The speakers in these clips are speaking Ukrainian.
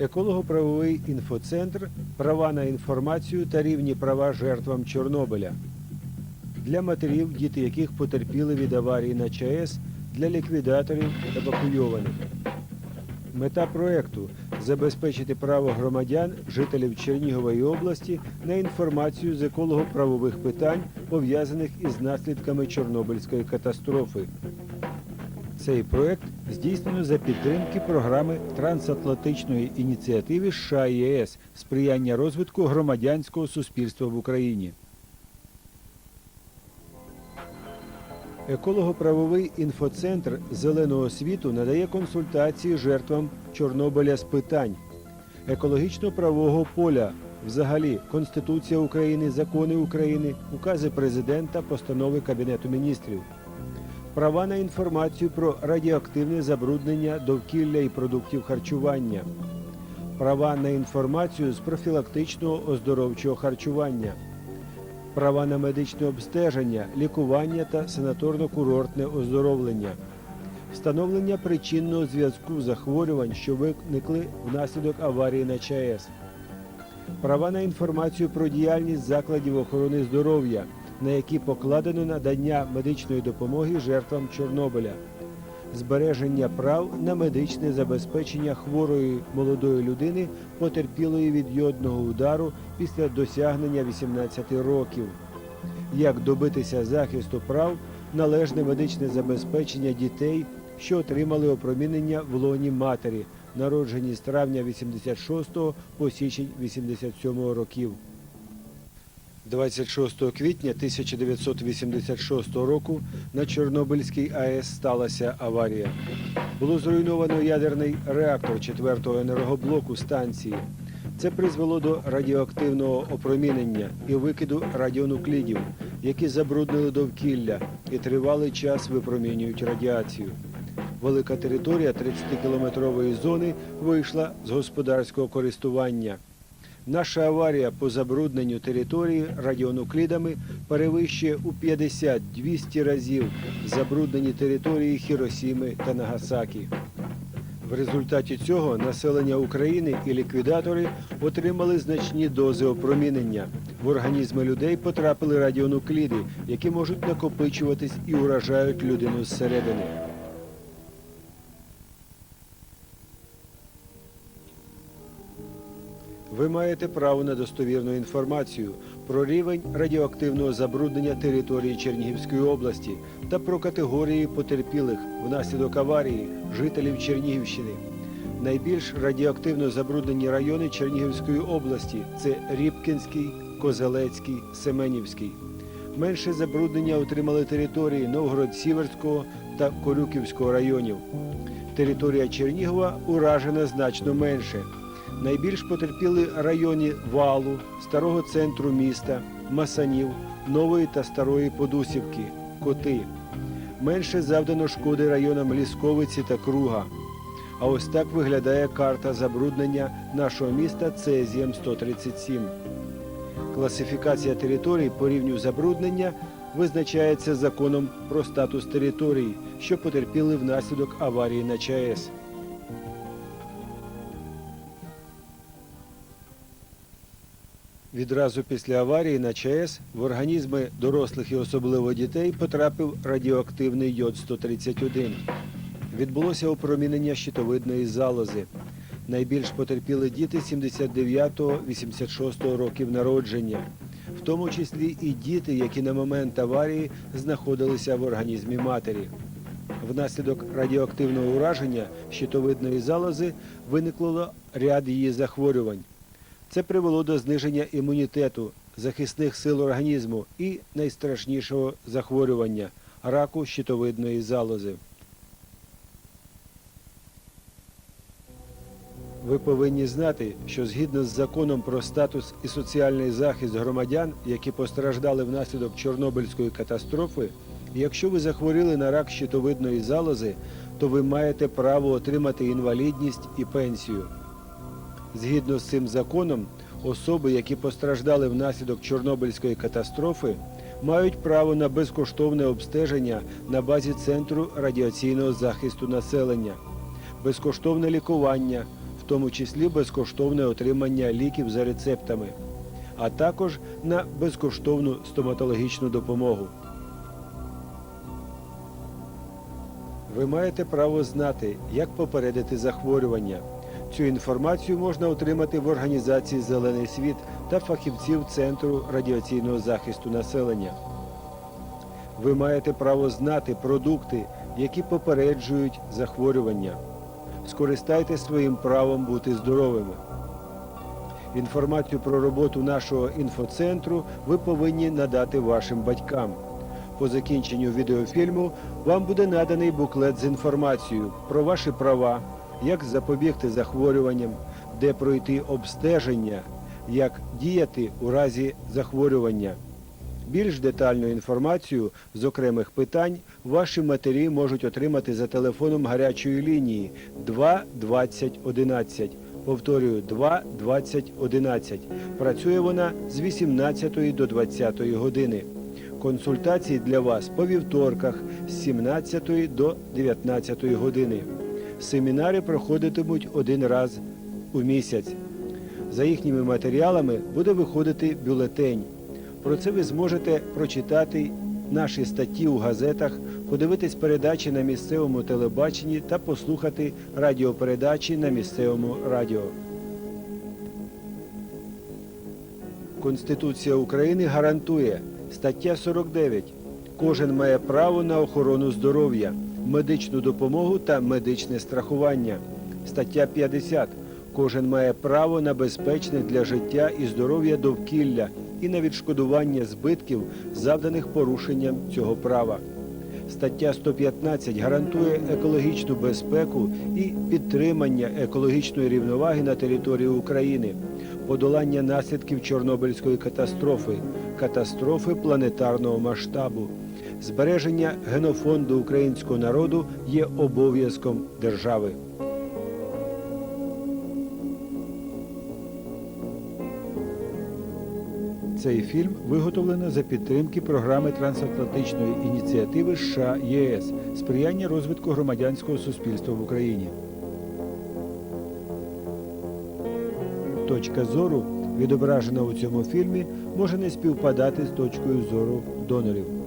еколого-правовий інфоцентр, права на інформацію та рівні права жертвам Чорнобиля. Для матерів, діти яких потерпіли від аварії на ЧАЕС, для ліквідаторів евакуйованих. Мета проекту забезпечити право громадян, жителів Чернігової області на інформацію з еколого-правових питань, пов'язаних із наслідками Чорнобильської катастрофи. Цей проект здійснено за підтримки програми трансатлантичної ініціативи США і ЄС сприяння розвитку громадянського суспільства в Україні. Еколого-правовий інфоцентр зеленого світу надає консультації жертвам Чорнобиля з питань екологічно-правового поля, взагалі Конституція України, закони України, укази президента, постанови Кабінету міністрів, права на інформацію про радіоактивне забруднення довкілля і продуктів харчування, права на інформацію з профілактичного оздоровчого харчування. Права на медичне обстеження, лікування та санаторно-курортне оздоровлення, встановлення причинного зв'язку захворювань, що виникли внаслідок аварії на ЧАЕС, права на інформацію про діяльність закладів охорони здоров'я, на які покладено надання медичної допомоги жертвам Чорнобиля, збереження прав на медичне забезпечення хворої молодої людини, потерпілої від йодного удару після досягнення 18 років, як добитися захисту прав, належне медичне забезпечення дітей, що отримали опромінення в лоні матері, народжені з травня 86 по січень 87 років. 26 квітня 1986 року на Чорнобильській АЕС сталася аварія. Було зруйновано ядерний реактор 4-го енергоблоку станції. Це призвело до радіоактивного опромінення і викиду радіонуклідів, які забруднили довкілля і тривалий час випромінюють радіацію. Велика територія 30-кілометрової зони вийшла з господарського користування. Наша аварія по забрудненню території радіонуклідами перевищує у 50-200 разів забруднені території Хіросіми та Нагасакі. В результаті цього населення України і ліквідатори отримали значні дози опромінення. В організми людей потрапили радіонукліди, які можуть накопичуватись і уражають людину зсередини. Ви маєте право на достовірну інформацію про рівень радіоактивного забруднення території Чернігівської області та про категорії потерпілих внаслідок аварії жителів Чернігівщини. Найбільш радіоактивно забруднені райони Чернігівської області це Рібкінський, Козелецький, Семенівський. Менше забруднення отримали території Новгород-Сіверського та Корюківського районів. Територія Чернігова уражена значно менше. Найбільш потерпіли районі Валу, старого центру міста, Масанів, Нової та Старої Подусівки, Коти. Менше завдано шкоди районам Лісковиці та Круга. А ось так виглядає карта забруднення нашого міста Цезієм 137. Класифікація територій по рівню забруднення визначається законом про статус територій, що потерпіли внаслідок аварії на ЧАЕС. Відразу після аварії на ЧАЕС в організми дорослих і особливо дітей потрапив радіоактивний йод 131. Відбулося опромінення щитовидної залози. Найбільш потерпіли діти 79-86 років народження, в тому числі і діти, які на момент аварії знаходилися в організмі матері. Внаслідок радіоактивного ураження щитовидної залози виникло ряд її захворювань. Це привело до зниження імунітету, захисних сил організму і найстрашнішого захворювання раку щитовидної залози. Ви повинні знати, що згідно з законом про статус і соціальний захист громадян, які постраждали внаслідок Чорнобильської катастрофи, якщо ви захворіли на рак щитовидної залози, то ви маєте право отримати інвалідність і пенсію. Згідно з цим законом, особи, які постраждали внаслідок Чорнобильської катастрофи, мають право на безкоштовне обстеження на базі Центру радіаційного захисту населення, безкоштовне лікування, в тому числі безкоштовне отримання ліків за рецептами, а також на безкоштовну стоматологічну допомогу. Ви маєте право знати, як попередити захворювання. Цю інформацію можна отримати в організації Зелений світ та фахівців Центру радіаційного захисту населення. Ви маєте право знати продукти, які попереджують захворювання. Скористайтесь своїм правом бути здоровими. Інформацію про роботу нашого інфоцентру ви повинні надати вашим батькам. По закінченню відеофільму вам буде наданий буклет з інформацією про ваші права, як запобігти захворюванням, де пройти обстеження, як діяти у разі захворювання. Більш детальну інформацію з окремих питань ваші матері можуть отримати за телефоном гарячої лінії 2 20 11. Повторюю, 2 20 11. Працює вона з 18 до 20 години. Консультації для вас по вівторках з 17 до 19 години. Семінари проходитимуть один раз у місяць. За їхніми матеріалами буде виходити бюлетень. Про це ви зможете прочитати наші статті у газетах, подивитись передачі на місцевому телебаченні та послухати радіопередачі на місцевому радіо. Конституція України гарантує стаття 49. Кожен має право на охорону здоров'я, медичну допомогу та медичне страхування. Стаття 50. Кожен має право на безпечне для життя і здоров'я довкілля і на відшкодування збитків, завданих порушенням цього права. Стаття 115 гарантує екологічну безпеку і підтримання екологічної рівноваги на території України, подолання наслідків Чорнобильської катастрофи, катастрофи планетарного масштабу. Збереження генофонду українського народу є обов'язком держави. Цей фільм виготовлено за підтримки програми трансатлантичної ініціативи США ЄС сприяння розвитку громадянського суспільства в Україні. Точка зору, відображена у цьому фільмі, може не співпадати з точкою зору донорів.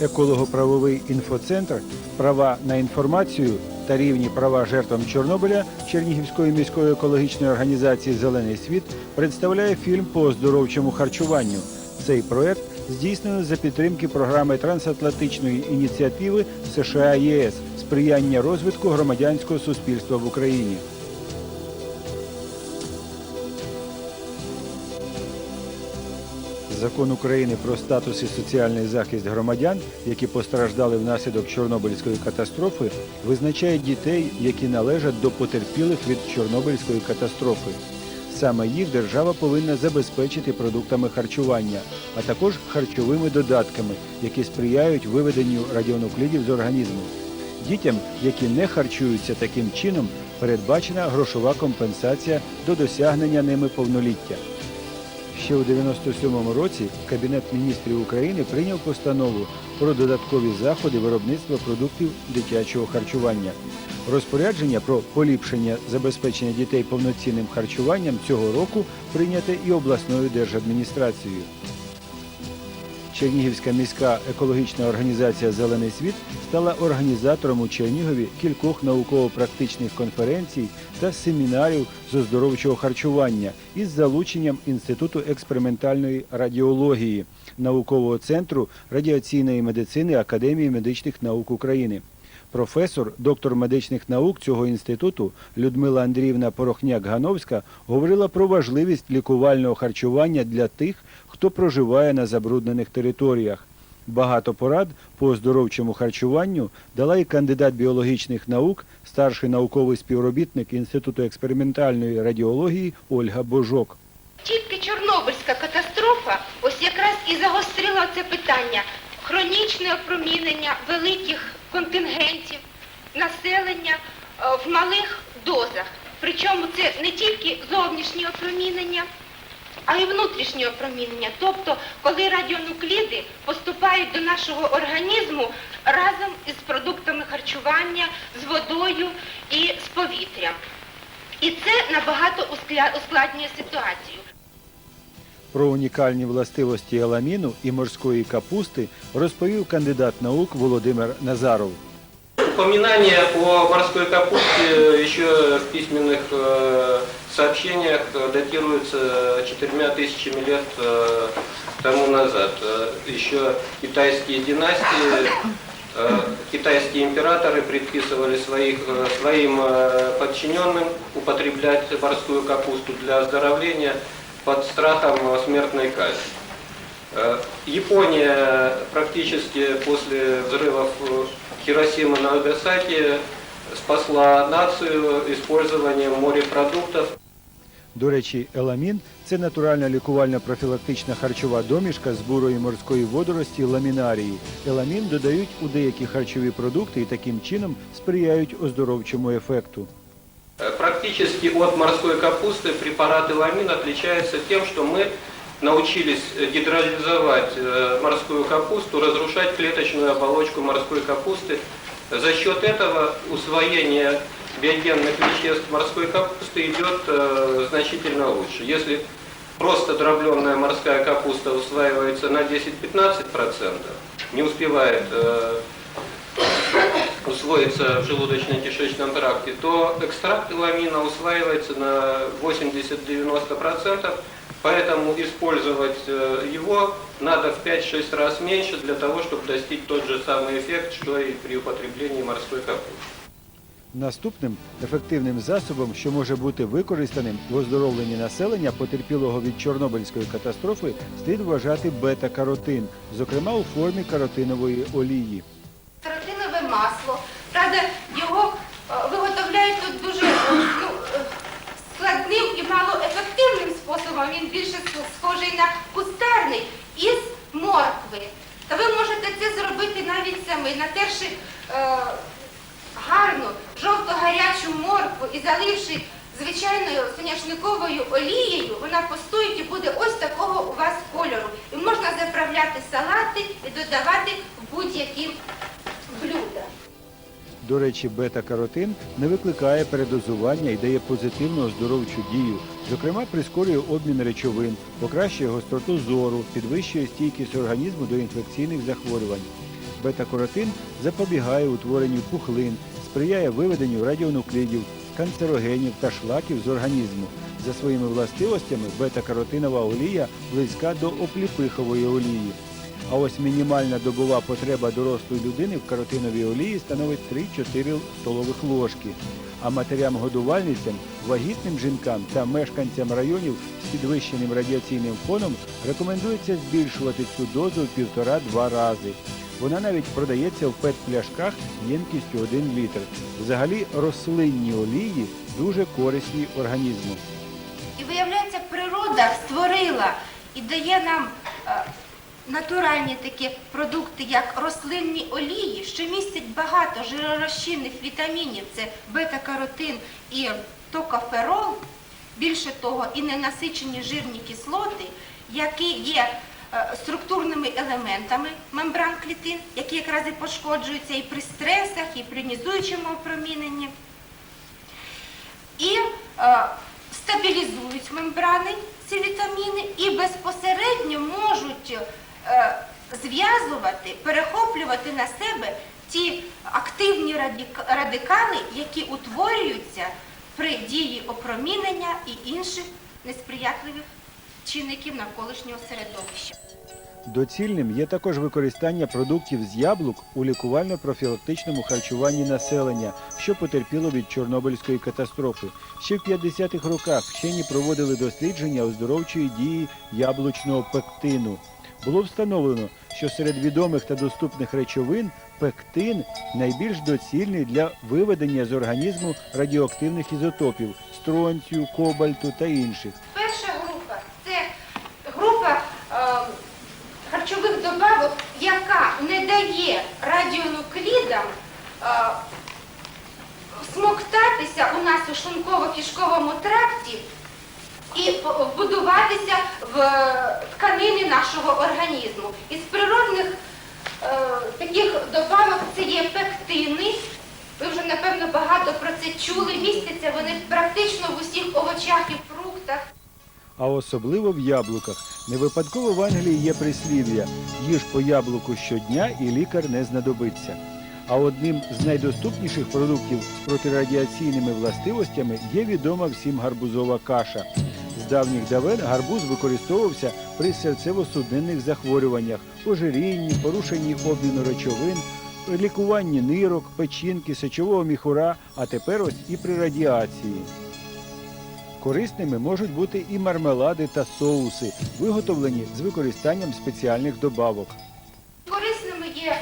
Еколого-правовий інфоцентр права на інформацію та рівні права жертвам Чорнобиля Чернігівської міської екологічної організації Зелений світ представляє фільм по оздоровчому харчуванню. Цей проект здійснено за підтримки програми трансатлантичної ініціативи США ЄС сприяння розвитку громадянського суспільства в Україні. Закон України про статус і соціальний захист громадян, які постраждали внаслідок Чорнобильської катастрофи, визначає дітей, які належать до потерпілих від Чорнобильської катастрофи. Саме їх держава повинна забезпечити продуктами харчування, а також харчовими додатками, які сприяють виведенню радіонуклідів з організму. Дітям, які не харчуються таким чином, передбачена грошова компенсація до досягнення ними повноліття. Ще у 97-му році Кабінет міністрів України прийняв постанову про додаткові заходи виробництва продуктів дитячого харчування. Розпорядження про поліпшення забезпечення дітей повноцінним харчуванням цього року прийняте і обласною держадміністрацією. Чернігівська міська екологічна організація Зелений світ стала організатором у Чернігові кількох науково-практичних конференцій та семінарів з оздоровчого харчування із залученням Інституту експериментальної радіології наукового центру радіаційної медицини Академії медичних наук України. Професор, доктор медичних наук цього інституту Людмила Андріївна Порохняк-Гановська говорила про важливість лікувального харчування для тих, хто проживає на забруднених територіях. Багато порад по оздоровчому харчуванню дала і кандидат біологічних наук, старший науковий співробітник Інституту експериментальної радіології Ольга Божок. Тільки Чорнобильська катастрофа ось якраз і загострила це питання хронічне опромінення великих контингентів населення е, в малих дозах. Причому це не тільки зовнішнє опромінення, а й внутрішнє опромінення, тобто коли радіонукліди поступають до нашого організму разом із продуктами харчування, з водою і з повітрям. І це набагато ускладнює ситуацію. Про унікальні властивості еламіну і морської капусти розповів кандидат наук Володимир Назаров. Упоминание о морской капусте еще в письменных э, сообщениях э, датируется четырьмя тысячами лет э, тому назад. Э, Еще китайские династии, китайские императоры предписывали своих, своим подчиненным употреблять морскую капусту для оздоровления под страхом смертной казни. Япония практически после взрывов Хиросимы на Нагасаки спасла нацию использованием морепродуктов. До речі, еламін це натуральна лікувальна профілактична харчова домішка з бурої морської водорості ламінарії. Еламін додають у деякі харчові продукти і таким чином сприяють оздоровчому ефекту. Э, Практически от морской капусты препарат эламин отличается тем, что мы научились э, гидролизовать э, морскую капусту, разрушать клеточную оболочку морской капусты. За счет этого усвоение биогенных веществ морской капусты идет э, значительно лучше. Если просто дробленная морская капуста усваивается на 10-15%, не успевает э, усвоится в желудочно-кишечном тракте, то экстракт эламина усваивается на 80-90%, поэтому использовать э, его надо в 5-6 раз меньше для того, чтобы достичь тот же самый эффект, что и при употреблении морской капусты. Наступним ефективним засобом, що може бути використаним в оздоровленні населення, потерпілого від Чорнобильської катастрофи, слід вважати бета-каротин, зокрема у формі каротинової олії. Каротинове масло. Правда, його е, виготовляють тут дуже е, ну, е, складним і малоефективним способом. Він більше сх- схожий на кустарний із моркви. Та ви можете це зробити навіть самі, натерши е, гарну жовто-гарячу моркву і заливши звичайною соняшниковою олією, вона постоїть і буде ось такого у вас кольору. І можна заправляти салати і додавати в будь-які блюда. До речі, бета-каротин не викликає передозування і дає позитивну оздоровчу дію. Зокрема, прискорює обмін речовин, покращує гостроту зору, підвищує стійкість організму до інфекційних захворювань. Бета-каротин запобігає утворенню пухлин, сприяє виведенню радіонуклідів, канцерогенів та шлаків з організму. За своїми властивостями бета-каротинова олія близька до опліпихової олії. А ось мінімальна добова потреба дорослої людини в каротиновій олії становить 3-4 столових ложки. А матерям-годувальницям, вагітним жінкам та мешканцям районів з підвищеним радіаційним фоном рекомендується збільшувати цю дозу півтора-два рази. Вона навіть продається в пет-пляшках ємкістю 1 літр. Взагалі рослинні олії дуже корисні організму. І виявляється, природа створила і дає нам е, натуральні такі продукти, як рослинні олії, що містять багато жиророзчинних вітамінів, це бета-каротин і токоферол, більше того, і ненасичені жирні кислоти, які є е, структурними елементами мембран клітин, які якраз і пошкоджуються і при стресах, і при нізуючому опроміненні. І е, стабілізують мембрани ці вітаміни і безпосередньо можуть зв'язувати, перехоплювати на себе ті активні радика- радикали, які утворюються при дії опромінення і інших несприятливих чинників навколишнього середовища. Доцільним є також використання продуктів з яблук у лікувально-профілактичному харчуванні населення, що потерпіло від Чорнобильської катастрофи. Ще в 50-х роках вчені проводили дослідження оздоровчої дії яблучного пектину. Було встановлено, що серед відомих та доступних речовин пектин найбільш доцільний для виведення з організму радіоактивних ізотопів стронцію, кобальту та інших. Перша група це група е, харчових добавок, яка не дає радіонуклідам е, смоктатися у нас у шлунково-кишковому тракті і вбудуватися в тканини нашого організму. Із природних е, таких добавок це є пектини. Ви вже напевно багато про це чули. Містяться вони практично в усіх овочах і фруктах. а особливо в яблуках. Не випадково в Англії є прислів'я їж по яблуку щодня і лікар не знадобиться. А одним з найдоступніших продуктів з протирадіаційними властивостями є відома всім гарбузова каша. З давніх давен гарбуз використовувався при серцево-судинних захворюваннях, ожирінні, порушенні обміну речовин, лікуванні нирок, печінки, сечового міхура, а тепер ось і при радіації. Корисними можуть бути і мармелади та соуси, виготовлені з використанням спеціальних добавок. Корисними є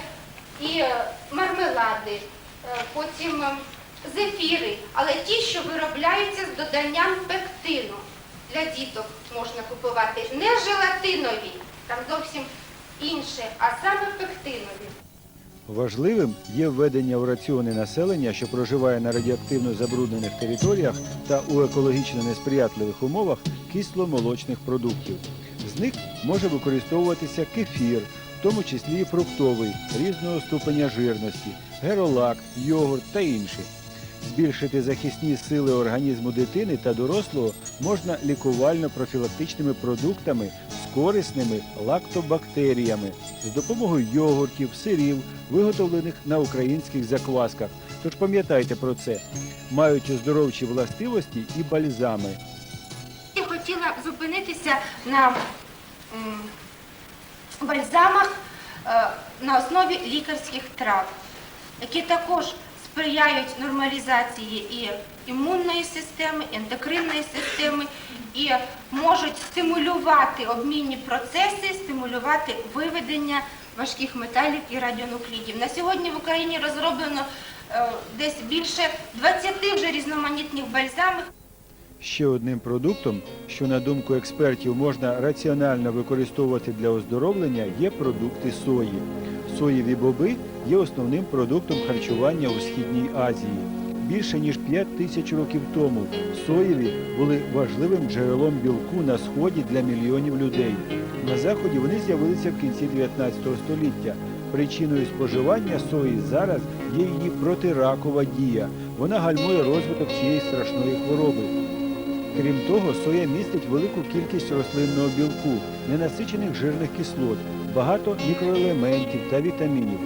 і е, мармелади, е, потім е, зефіри, але ті, що виробляються з доданням пектину. Для діток можна купувати не желатинові, там зовсім інше, а саме пектинові. Важливим є введення у раціони населення, що проживає на радіоактивно забруднених територіях та у екологічно несприятливих умовах кисломолочних продуктів. З них може використовуватися кефір, в тому числі і фруктовий, різного ступеня жирності, геролакт, йогурт та інші. Збільшити захисні сили організму дитини та дорослого можна лікувально-профілактичними продуктами з корисними лактобактеріями з допомогою йогуртів, сирів, виготовлених на українських заквасках. Тож пам'ятайте про це. Мають оздоровчі властивості і бальзами. Я хотіла зупинитися на бальзамах е, на основі лікарських трав, які також сприяють нормалізації і імунної системи, ендокринної системи, і можуть стимулювати обмінні процеси, стимулювати виведення важких металів і радіонуклідів. На сьогодні в Україні розроблено е, десь більше 20 вже різноманітних бальзамів. Ще одним продуктом, що на думку експертів можна раціонально використовувати для оздоровлення, є продукти сої. Соєві боби є основним продуктом харчування у Східній Азії. Більше ніж 5 тисяч років тому соєві були важливим джерелом білку на сході для мільйонів людей. На заході вони з'явилися в кінці 19 століття. Причиною споживання сої зараз є її протиракова дія. Вона гальмує розвиток цієї страшної хвороби. Крім того, соя містить велику кількість рослинного білку, ненасичених жирних кислот, багато мікроелементів та вітамінів.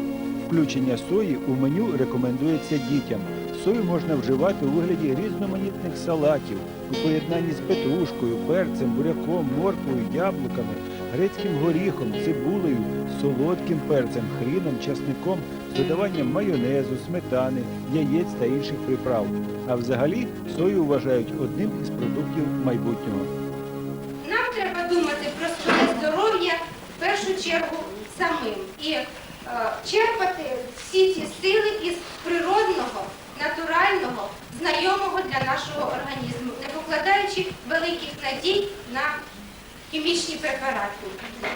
Включення сої у меню рекомендується дітям. Сою можна вживати у вигляді різноманітних салатів у поєднанні з петрушкою, перцем, буряком, морквою, яблуками, грецьким горіхом, цибулею, солодким перцем, хріном, часником, з додаванням майонезу, сметани, яєць та інших приправ. А взагалі сою вважають одним із продуктів майбутнього. Чергу самим і е, черпати всі ці сили із природного, натурального, знайомого для нашого організму, не покладаючи великих надій на хімічні препарати.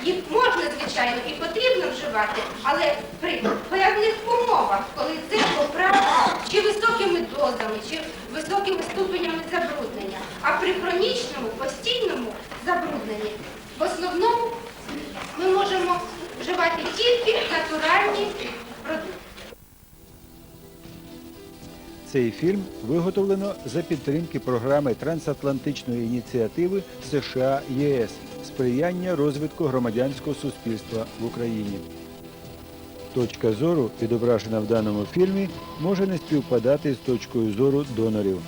Їх можна, звичайно, і потрібно вживати, але при певних умовах, коли це поправка чи високими дозами, чи високими ступенями забруднення. А при хронічному, постійному забрудненні в основному ми можемо вживати тільки натуральні продукти. Цей фільм виготовлено за підтримки програми трансатлантичної ініціативи США ЄС сприяння розвитку громадянського суспільства в Україні. Точка зору, відображена в даному фільмі, може не співпадати з точкою зору донорів.